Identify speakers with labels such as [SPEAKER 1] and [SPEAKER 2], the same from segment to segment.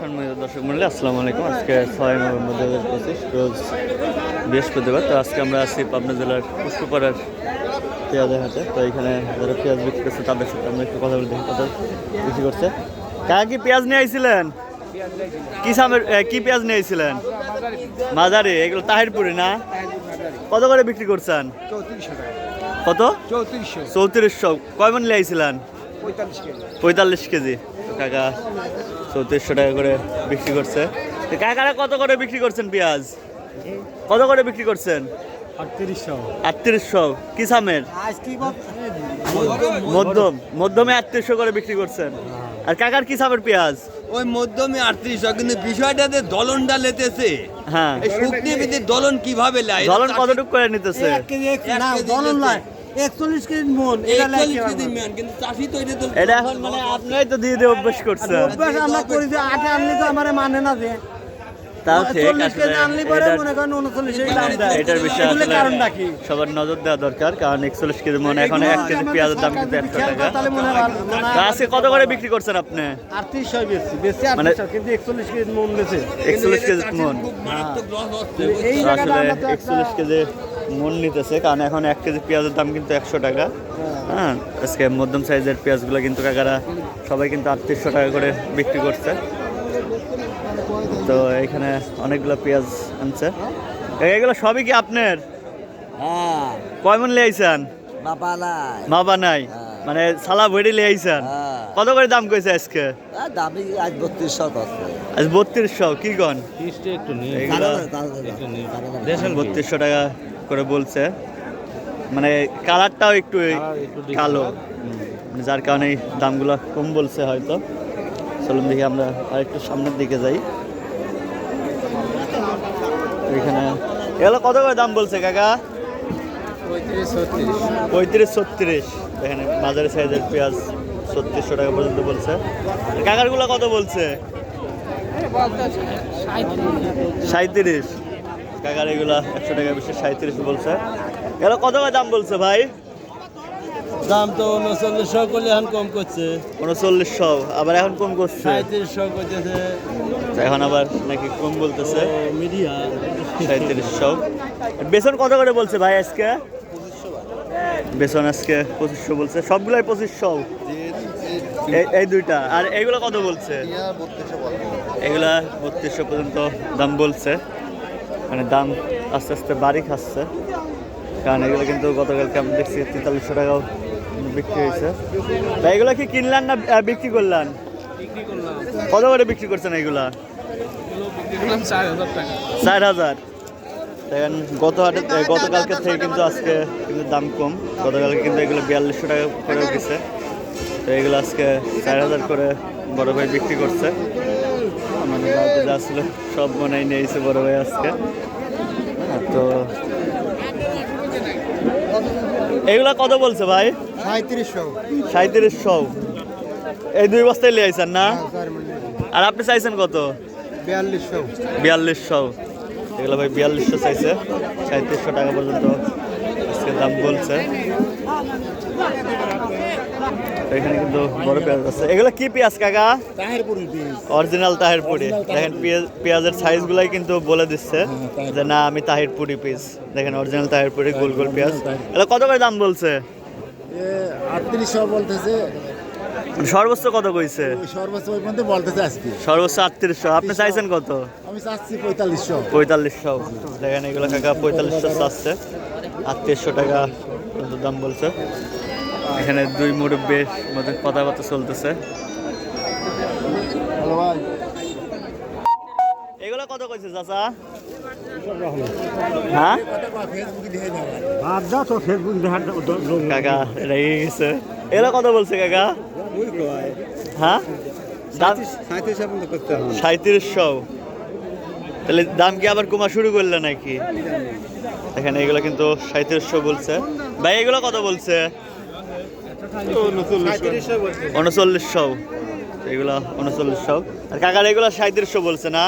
[SPEAKER 1] সম্মানিত দর্শক মন্ডলী, আসসালামু আলাইকুম। আজকে ছয় নভেম্বর দু হাজার পঁচিশ, রোজ বৃহস্পতিবার। তো আজকে আমরা আছি পাবনা জেলার পুষ্পপাড়ার পেঁয়াজের হাটে। তো এখানে যারা পেঁয়াজ বিক্রি করছে, তাদের সাথে আমরা একটু কথা বলে, দেখি কত বিক্রি করছে। কাকা, কি পেঁয়াজ নিয়ে আইছিলেন? কি সামের কি পেঁয়াজ নিয়ে আইছিলেন? মাঝারি, এগুলো তাহিরপুরি না? কত করে বিক্রি করছেন? কত?
[SPEAKER 2] চৌত্রিশশো।
[SPEAKER 1] চৌত্রিশশো কয় মন নিয়ে আইছিলেন?
[SPEAKER 2] পঁয়তাল্লিশ কেজি।
[SPEAKER 1] কাকা চৌত্রিশশো টাকা করে বিক্রি করছে। কাকারা কত করে বিক্রি করছেন পেঁয়াজ? কত করে বিক্রি করছেন?
[SPEAKER 2] আটত্রিশশো।
[SPEAKER 1] আটত্রিশশো। কি সামের মধ্যম। মধ্যমে আটত্রিশশো করে বিক্রি করছেন। আর কাকার কি সামের পেঁয়াজ?
[SPEAKER 3] ওই মধ্যমে আটত্রিশশো কিন্তু বিষয়টাতে দলনটা লেতেছে।
[SPEAKER 1] হ্যাঁ।
[SPEAKER 3] এই দলন কীভাবে লাই
[SPEAKER 1] জলন কতটুকু করে নিতেছে?
[SPEAKER 2] দলন নয় একচল্লিশ কেজি মন এটা লাগে
[SPEAKER 3] কেজি ম্যান, কিন্তু চাষি তো এটা তো
[SPEAKER 1] এটা এখন মানে আপনারাই তো দিয়ে দিয়ে অভ্যাস করছেন।
[SPEAKER 2] অভ্যাস আমরা করি যে আটে আনলে তো আমার মানে না যে।
[SPEAKER 1] তাও ঠিক আসলে
[SPEAKER 2] কেজি আনলে পরে
[SPEAKER 1] এটার-
[SPEAKER 2] মনে করেন উনচল্লিশ কেজি দাম দেয়।
[SPEAKER 1] এটার বিষয়ে আসলে সবার নজর দেওয়া দরকার কারণ একচল্লিশ কেজি মনে এখন এক কেজি পেঁয়াজের দাম কিন্তু একশো টাকা। আজকে কত করে বিক্রি করছেন আপনি? মানে-
[SPEAKER 2] একচল্লিশ কেজি মন বেশি।
[SPEAKER 1] একচল্লিশ কেজি মন। আসলে একচল্লিশ কেজি মন নিতেছে কারণ এখন এক কেজি পেঁয়াজের দাম কিন্তু একশো টাকা। হ্যাঁ আজকে মধ্যম সাইজের পেঁয়াজগুলো কিন্তু কাকারা সবাই কিন্তু আটত্রিশশো টাকা করে বিক্রি করছে। তো এখানে অনেকগুলো পেঁয়াজ আনছে। এগুলো সবই কি আপনার?
[SPEAKER 4] হ্যাঁ।
[SPEAKER 1] কয় মন লিয়াইছেন?
[SPEAKER 4] বাবা নাই
[SPEAKER 1] নাই মানে সালা ভেড়ি লিয়াইছেন?
[SPEAKER 4] হ্যাঁ।
[SPEAKER 1] কত করে দাম কইছে আজকে?
[SPEAKER 4] দামি আজ বত্রিশশো করছে
[SPEAKER 1] আজ বত্রিশশো কি গন এগুলো বত্রিশশো টাকা করে বলছে। মানে কালারটাও একটু কালো। হুম, যার কারণে দামগুলো কম বলছে হয়তো। চলুন দেখি আমরা আর একটু সামনের দিকে যাই। এখানে এগুলো কত করে দাম বলছে কাকা? পঁয়ত্রিশ ছত্রিশ। এখানে বাজারে সাইজের পেঁয়াজ ছত্রিশশো টাকা পর্যন্ত বলছে। কাকারগুলো কত বলছে? সাঁত্রিশ কাকার এগুলা একশো টাকা বেশি সাঁত্রিশ বলছে। এগুলো কত করে দাম বলছে ভাই?
[SPEAKER 4] দাম তো উনচল্লিশশো করলে এখন কম করছে।
[SPEAKER 1] উনচল্লিশশো আবার এখন কম করছে?
[SPEAKER 4] সাঁত্রিশশো করতেছে।
[SPEAKER 1] এখন আবার নাকি কম বলতেছে?
[SPEAKER 4] মিডিয়া।
[SPEAKER 1] সাঁত্রিশশো বেসন কত করে বলছে ভাই আজকে? বেসন আজকে পঁচিশশো বলছে। সবগুলাই পঁচিশশো? এই- এই দুইটা। আর এগুলো কত বলছে। এগুলা বত্রিশশো পর্যন্ত দাম বলছে। মানে দাম আস্তে আস্তে বাড়ি খাচ্ছে। কারণ এগুলো কিন্তু গতকালকে আমি দেখছি তেতাল্লিশশো টাকাও বিক্রি হয়েছে। তা এগুলো কি কিনলেন না বিক্রি করলেন? কত করে বিক্রি করছেন এগুলা? চার হাজার দেখেন গত হাটে গতকালকে থেকে কিন্তু আজকে কিন্তু দাম কম। গতকালকে কিন্তু এগুলো বিয়াল্লিশশো টাকা করে উঠেছে তো এগুলো আজকে চার হাজার করে বড় ভাই বিক্রি করছে। বাড়িতে যা ছিল সব মনে নিয়েছে বড় ভাই আজকে। হ্যাঁ, তো এগুলা কত বলছে ভাই?
[SPEAKER 2] সাঁত্রিশশো
[SPEAKER 1] সাঁত্রিশশো এই দুই বস্তায় লিয়ে আইছেন না? আর আপনি চাইছেন কত?
[SPEAKER 2] বিয়াল্লিশশো।
[SPEAKER 1] বিয়াল্লিশশো। এগুলো ভাই বিয়াল্লিশশো চাইছে। সাঁত্রিশশো টাকা পর্যন্ত। দাম বলছে। এখানে কিন্তু বড় পেঁয়াজ আছে। এগুলো কি পেঁয়াজ কাকা? অরিজিনাল তাহিরপুরি। দেখেন পেঁয়াজ- পেঁয়াজের সাইজগুলাই কিন্তু বলে দিচ্ছে যে না আমি তাহিরপুরি পিস দেখেন অরিজিনাল তাহিরপুরি গোল গোল পেঁয়াজ। এগুলো কত করে দাম বলছে?
[SPEAKER 2] আটত্রিশশো বলতেছে।
[SPEAKER 1] সর্বোচ্চ কত কইছে?
[SPEAKER 2] সর্বোচ্চ ওই পর্যন্ত বলতেছে আজকে।
[SPEAKER 1] সর্বোচ্চ আটত্রিশশো। আপনি চাইছেন কত?
[SPEAKER 2] আমি চাচ্ছি পঁয়তাল্লিশশো।
[SPEAKER 1] পঁয়তাল্লিশশো। দেখেন এগুলো কাকা পঁয়তাল্লিশশো চাচ্ছে। আটত্রিশশো টাকা পর্যন্ত দাম বলছে। এখানে দুই মুরব্বীর মধ্যে কথাবার্তা চলতেছে। এগুলো কত কইছে চাচা? হ্যাঁ? কাকা গেছে এগুলো কত বলছে কাকা? হ্যাঁ? সাঁত্রিশশো। তাহলে দাম কি আবার কমা শুরু করলে নাকি? এখানে এগুলো কিন্তু সাঁত্রিশশো বলছে। ভাই এগুলো কত বলছে? উনচল্লিশশো। এগুলো উনচল্লিশশো। আর কাকার এগুলো সাঁত্রিশশো বলছে না?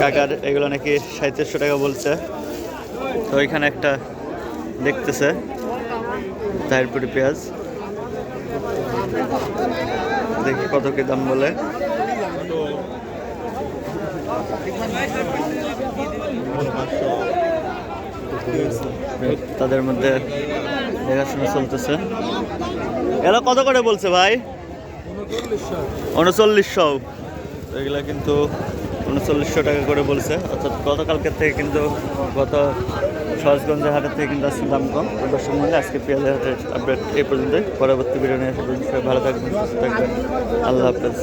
[SPEAKER 1] কাকার এগুলো নাকি সাঁত্রিশশো টাকা বলছে। তো এখানে একটা দেখতেছে। তাহিরপুরি পেঁয়াজ। দেখি কত কি দাম বলে। তাদের মধ্যে দেখাশোনা চলতেছে। এরা কত করে বলছে ভাই? উনচল্লিশশো। এগুলা কিন্তু উনচল্লিশশো টাকা করে বলছে। অর্থাৎ গতকালকের থেকে কিন্তু গত সহজগঞ্জের হাটের থেকে কিন্তু আজকে দাম কম। দর্শক মধ্যে আজকে পেঁয়াজের হাটের আপডেট এই পর্যন্তই। পরবর্তী পর্যন্ত ভালো থাকবেন থাকবেন। আল্লাহ হাফেজ।